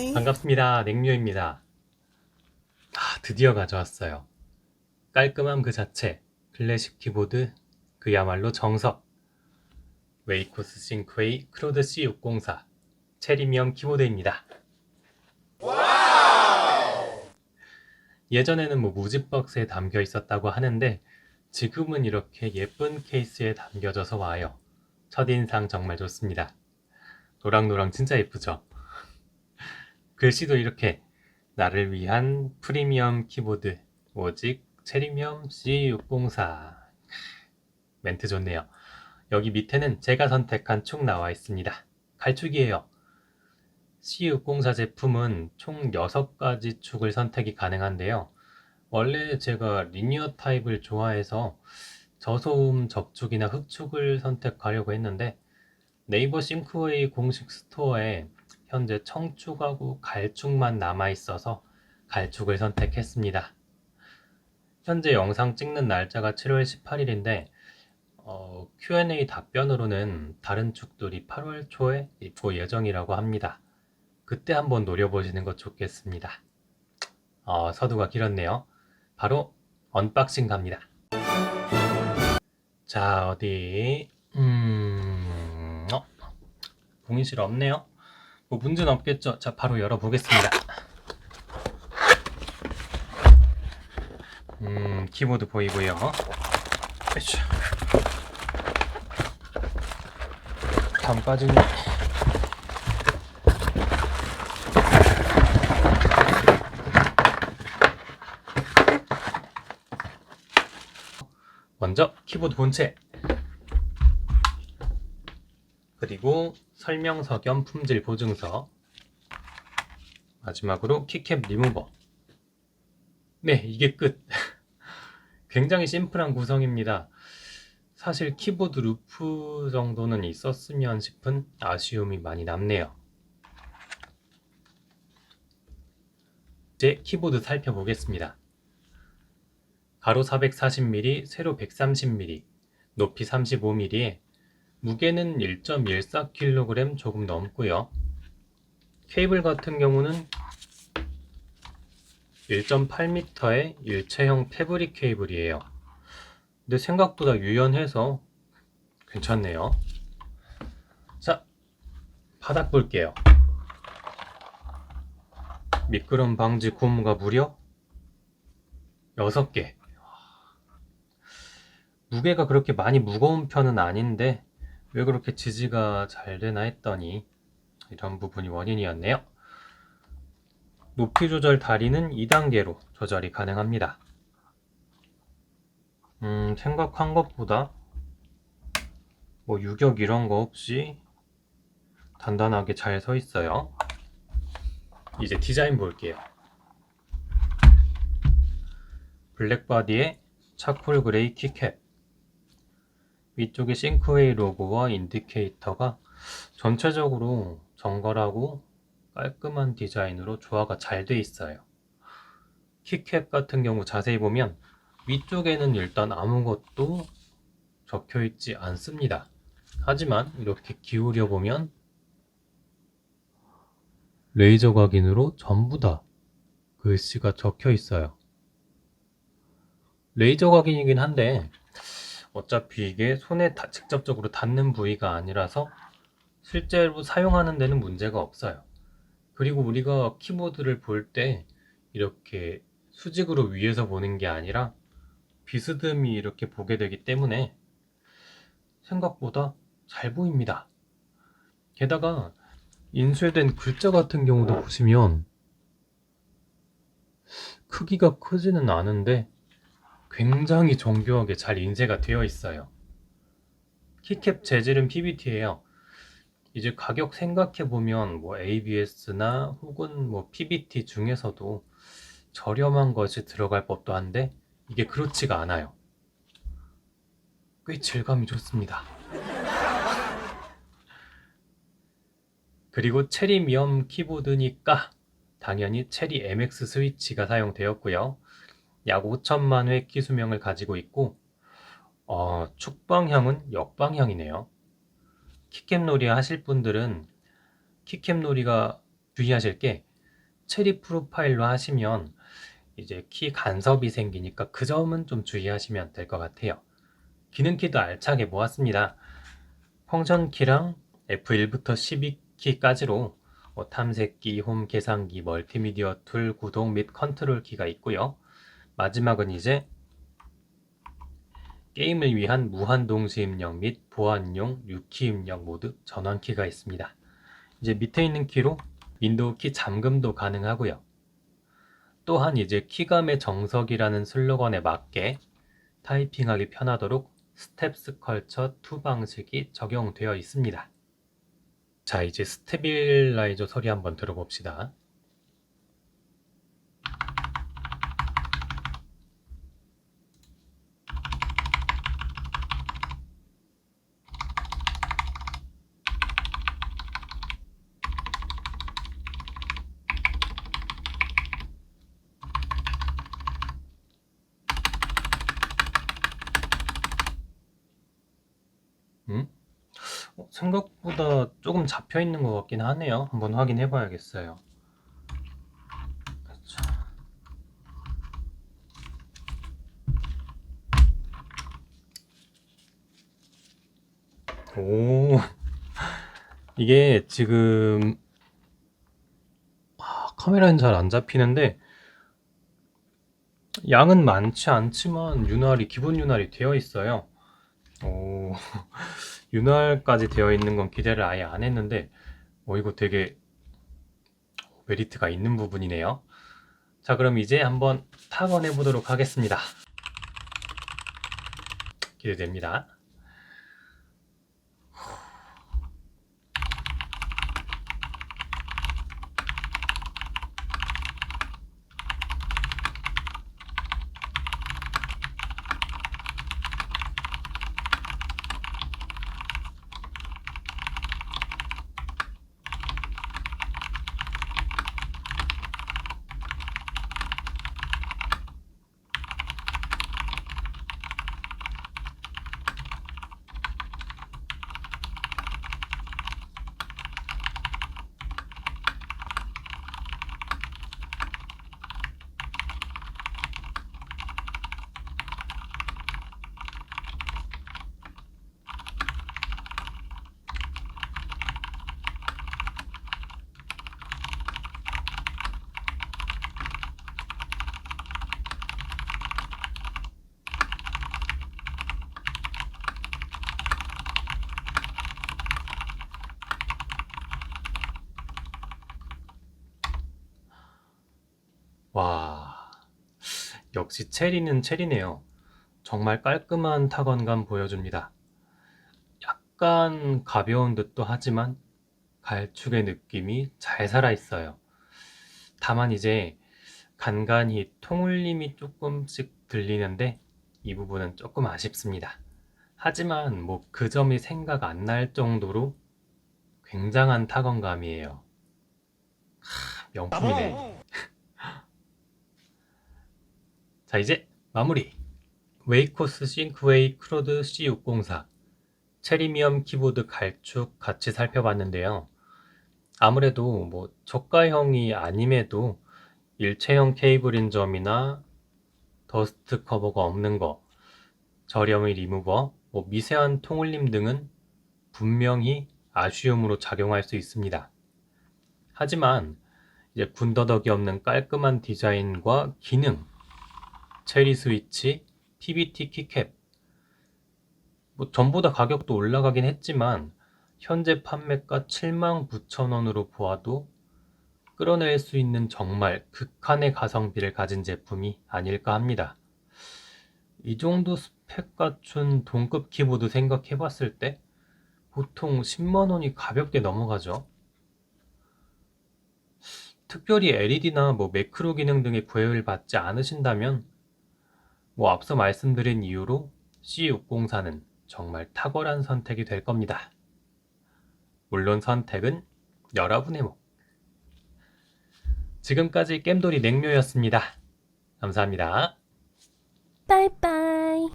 하이. 반갑습니다. 냉묘입니다. 아, 드디어 가져왔어요. 깔끔함 그 자체, 클래식 키보드, 그야말로 정석. 웨이코스 싱크웨이 크로드 C604 체리미엄 키보드입니다. 예전에는 뭐 무지박스에 담겨 있었다고 하는데 지금은 이렇게 예쁜 케이스에 담겨져서 와요. 첫인상 정말 좋습니다. 노랑노랑 진짜 예쁘죠? 글씨도 이렇게 나를 위한 프리미엄 키보드 오직 체리미엄 C604 멘트 좋네요. 여기 밑에는 제가 선택한 축 나와 있습니다. 갈축이에요. C604 제품은 총 6가지 축을 선택이 가능한데요. 원래 제가 리니어 타입을 좋아해서 저소음 적축이나 흑축을 선택하려고 했는데 네이버 싱크웨이 공식 스토어에 현재 청축하고 갈축만 남아 있어서 갈축을 선택했습니다. 현재 영상 찍는 날짜가 7월 18일인데 어, Q&A 답변으로는 다른 축들이 8월 초에 입고 예정이라고 합니다. 그때 한번 노려보시는 것 좋겠습니다. 어, 서두가 길었네요. 바로 언박싱 갑니다. 자, 어디, 음, 어, 봉인실 없네요. 뭐 문제는 없겠죠? 자, 바로 열어보겠습니다. 음, 키보드 보이고요. 으쌰. 감 빠지네. 먼저 키보드 본체 그리고 설명서 겸 품질 보증서. 마지막으로 키캡 리무버. 네 이게 끝. 굉장히 심플한 구성입니다. 사실 키보드 루프 정도는 있었으면 싶은 아쉬움이 많이 남네요. 이제 키보드 살펴보겠습니다. 가로 440mm, 세로 130mm, 높이 35mm에 무게는 1.14kg 조금 넘고요. 케이블 같은 경우는 1.8m의 일체형 패브릭 케이블이에요. 근데 생각보다 유연해서 괜찮네요. 자, 바닥 볼게요. 미끄럼 방지 고무가 무려 6개. 무게가 그렇게 많이 무거운 편은 아닌데 왜 그렇게 지지가 잘 되나 했더니 이런 부분이 원인이었네요. 높이 조절 다리는 2단계로 조절이 가능합니다. 음, 생각한 것보다 뭐 유격 이런 거 없이 단단하게 잘 서 있어요. 이제 디자인 볼게요. 블랙바디에 차콜 그레이 키캡 위쪽에 싱크웨이 로고와 인디케이터가 전체적으로 정갈하고 깔끔한 디자인으로 조화가 잘 돼 있어요. 키캡 같은 경우 자세히 보면 위쪽에는 일단 아무것도 적혀 있지 않습니다. 하지만 이렇게 기울여 보면 레이저 각인으로 전부 다 글씨가 적혀 있어요. 레이저 각인이긴 한데 어차피 이게 손에 다- 직접적으로 닿는 부위가 아니라서 실제로 사용하는 데는 문제가 없어요. 그리고 우리가 키보드를 볼 때 이렇게 수직으로 위에서 보는 게 아니라 비스듬히 이렇게 보게 되기 때문에 생각보다 잘 보입니다. 게다가 인쇄된 글자 같은 경우도 보시면 크기가 크지는 않은데 굉장히 정교하게 잘 인쇄가 되어 있어요. 키캡 재질은 PBT예요. 이제 가격 생각해 보면 뭐 ABS나 혹은 뭐 PBT 중에서도 저렴한 것이 들어갈 법도 한데 이게 그렇지가 않아요. 꽤 질감이 좋습니다. 그리고 체리 미엄 키보드니까 당연히 체리 MX 스위치가 사용되었고요. 약 5천만 회 키수명을 가지고 있고 어, 축방향은 역방향이네요. 키캡 놀이 하실 분들은 키캡 놀이가 주의하실 게 체리 프로파일로 하시면 이제 키 간섭이 생기니까 그 점은 좀 주의하시면 될 것 같아요. 기능키도 알차게 모았습니다. 펑션 키랑 F1부터 12키까지로 뭐 탐색기, 홈 계산기, 멀티미디어 툴, 구동 및 컨트롤 키가 있고요. 마지막은 이제 게임을 위한 무한 동시 입력 및 보안용 6키 입력 모드 전원키가 있습니다. 이제 밑에 있는 키로 윈도우 키 잠금도 가능하고요. 또한 이제 키감의 정석이라는 슬로건에 맞게 타이핑하기 편하도록 스텝스 컬처 2 방식이 적용되어 있습니다. 자, 이제 스테빌라이저 소리 한번 들어봅시다. 음? 어, 생각보다 조금 잡혀 있는 것 같긴 하네요. 한번 확인해 봐야겠어요. 자. 오, 이게 지금 아, 카메라는 잘 안 잡히는데 양은 많지 않지만 윤활이 기본 윤활이 되어 있어요. 오, 윤활까지 되어 있는 건 기대를 아예 안 했는데, 어, 이거 되게 메리트가 있는 부분이네요. 자, 그럼 이제 한번 타건해 보도록 하겠습니다. 기대됩니다. 역시 체리는 체리네요. 정말 깔끔한 타건감 보여줍니다. 약간 가벼운 듯도 하지만 갈축의 느낌이 잘 살아있어요. 다만 이제 간간히 통울림이 조금씩 들리는데 이 부분은 조금 아쉽습니다. 하지만 뭐 그 점이 생각 안 날 정도로 굉장한 타건감이에요. 하, 명품이네. 자, 이제 마무리. 웨이코스 싱크웨이 크로드 C604 체리미엄 키보드 갈축 같이 살펴봤는데요. 아무래도 뭐 저가형이 아님에도 일체형 케이블인 점이나 더스트 커버가 없는 거, 저렴의 리무버, 뭐 미세한 통울림 등은 분명히 아쉬움으로 작용할 수 있습니다. 하지만 이제 군더더기 없는 깔끔한 디자인과 기능, 체리 스위치, PBT 키캡. 뭐 전부 다 가격도 올라가긴 했지만 현재 판매가 79,000원으로 보아도 끌어낼 수 있는 정말 극한의 가성비를 가진 제품이 아닐까 합니다. 이 정도 스펙 갖춘 동급 키보드 생각해 봤을 때 보통 10만 원이 가볍게 넘어가죠. 특별히 LED나 뭐 매크로 기능 등의 구애를 받지 않으신다면 뭐 앞서 말씀드린 이유로 C604는 정말 탁월한 선택이 될 겁니다. 물론 선택은 여러분의 몫. 지금까지 겜돌이 냉묘였습니다. 감사합니다. 빠이빠이.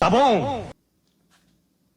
따봉!